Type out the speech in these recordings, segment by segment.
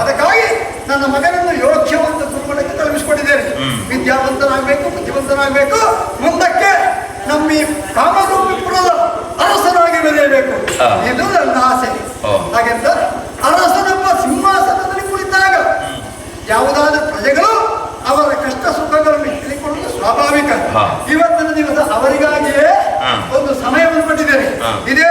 ಅದಕ್ಕಾಗಿ ನನ್ನ ಮಗನನ್ನು ಯೋಗ್ಯವಂತ ಗುರುಮಠಕ್ಕೆ ತಲುಪಿಸಿಕೊಂಡಿದ್ದೇನೆ. ವಿದ್ಯಾವಂತನಾಗಬೇಕು ಬುದ್ಧಿವಂತನಾಗಬೇಕು. ಮುಂದಕ್ಕೆ ನಮ್ಮ ಈ ಕಾಮರೂಪುರದ ಅರಸನಾಗಿ ಬೆಳೆಯಬೇಕು ಇದು ನನ್ನ ಆಸೆ. ಹಾಗೆಂತ ಅರಸನೊಬ್ಬ ಸಿಂಹಾಸನದಲ್ಲಿ ಕುಳಿತಾಗ ಯಾವುದಾದ್ರೂ ಪ್ರಜೆಗಳು ಅವರ ಕಷ್ಟ ಸುಖಗಳನ್ನು ಹೇಳಿಕೊಳ್ಳುವುದು ಸ್ವಾಭಾವಿಕ. ಇವತ್ತಿನ ದಿವಸ ಅವರಿಗಾಗಿಯೇ ಒಂದು ಸಮಯವನ್ನು ಕೊಟ್ಟಿದ್ದೇನೆ ಇದೇ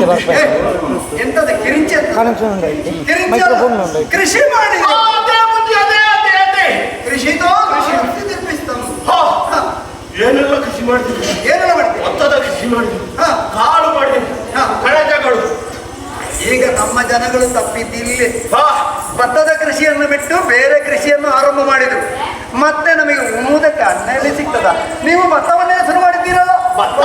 ಮತ್ತೆ ಬರ್ಬೇಕು ಕನೆಕ್ಷನ್ ಉಂಟೈತೆ ಮೈಕ್ರೋಫೋನ್ ಕೃಷಿ ಮಾಡಿ ಏನೆಲ್ಲ ಕೃಷಿ ಮಾಡ್ತೀವಿ ಏನೆಲ್ಲ ಮಾಡ್ತೀವಿ ಭತ್ತದ ಕೃಷಿ ಮಾಡ್ತೀವಿ ಕಾಳು ಮಾಡ್ತೀವಿ ಕಳಜಗಳು. ಈಗ ನಮ್ಮ ಜನಗಳು ತಪ್ಪಿದ್ದಿಲ್ಲಿ ಭತ್ತದ ಕೃಷಿಯನ್ನು ಬಿಟ್ಟು ಬೇರೆ ಕೃಷಿಯನ್ನು ಆರಂಭ ಮಾಡಿದರು. ಮತ್ತೆ ನಮಗೆ ಉಣುವುದಕ್ಕೆ ಅನ್ನ ಸಿಗ್ತದ. ನೀವು ಭತ್ತವನ್ನೇ ಶುರು ಮಾಡಿದ್ದೀರಲ್ಲ? ಭತ್ತ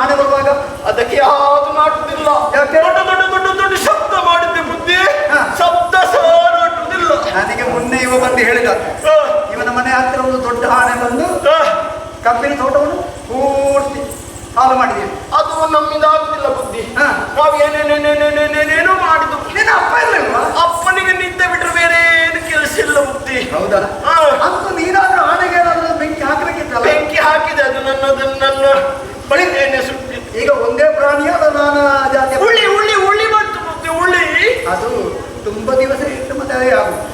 ಆನೆ ಬರುವಾಗ ಅದಕ್ಕೆ ಯಾವುದು ಮಾಡುವುದಿಲ್ಲ. ಯಾಕೆ? ದೊಡ್ಡ ದೊಡ್ಡ ದೊಡ್ಡ ದೊಡ್ಡ ಶಬ್ದ ಮಾಡಿದ್ದೆ ಬುದ್ಧಿ. ಶಬ್ದ ಸಾರುವುದಿಲ್ಲ ನನಗೆ ಮೊನ್ನೆ ಇವ ಬಂದು ಹೇಳಿದ. ಇವನ ಮನೆ ಹತ್ತಿರ ಒಂದು ದೊಡ್ಡ ಆನೆ ಬಂದು ಕಬ್ಬಿನ ತೋಟವನ್ನು ಪೂರ್ತಿ ಹಾಲು ಮಾಡಿದೆ. ಅದು ನಮ್ಮಿಂದ ಆಗುದಿಲ್ಲ ಬುದ್ಧಿ. ನಾವು ಏನೇನೇನೇನೇನೇನೇನೇನೋ ಮಾಡಿದ್ದು. ನಿನ್ನ ಅಪ್ಪ ಇರಲಿಲ್ಲ ಅಪ್ಪನಿಗೆ ನಿದ್ದೆ ಬಿಟ್ಟರೆ ಬೇರೆ ಏನು ಕೆಲಸ ಇಲ್ಲ ಬುದ್ಧಿ. ಹೌದಲ್ಲ ಅಂತ ನೀನಾದ್ರೂ ಆನೆಗೆ ಏನಾದ್ರೂ ಬೆಂಕಿ ಹಾಕಲಿಕ್ಕಿತ್ತಲ್ಲ ಬೆಂಕಿ ಹಾಕಿದೆ ಅದು ನನ್ನದನ್ನ ಬಳಿತೇನೆ ಸುಟ್ಟಿ ಈಗ ಒಂದೇ ಪ್ರಾಣಿ ಅಲ್ಲ ನಾನಾ ಜಾತಿ ಉಳ್ಳಿ ಉಳ್ಳಿ ಉಳ್ಳಿ ಮತ್ತು ಉಳ್ಳಿ ಅದು ತುಂಬ ದಿವಸ ಇಟ್ಟು ಮತ್ತೆ ಆಗುತ್ತೆ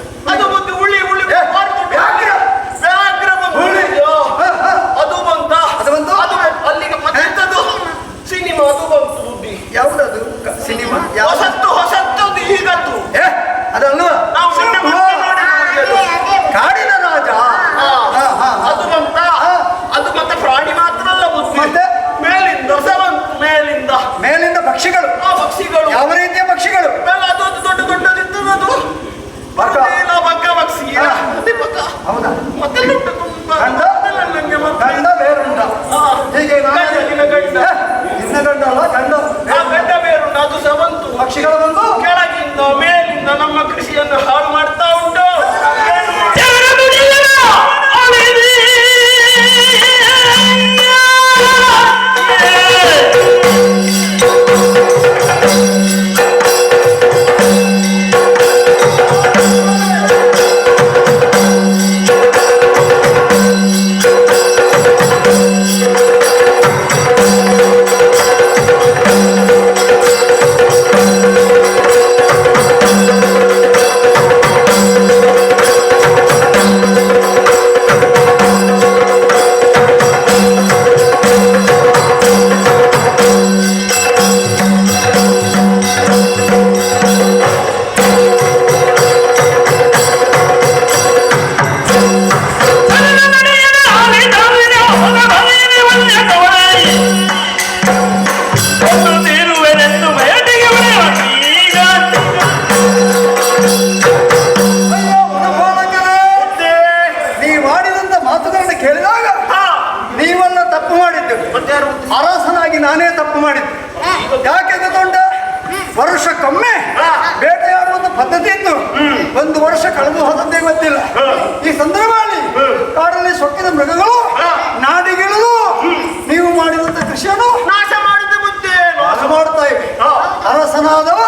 ಅರಸನಾದವ ಪ್ರಜೆಗಳ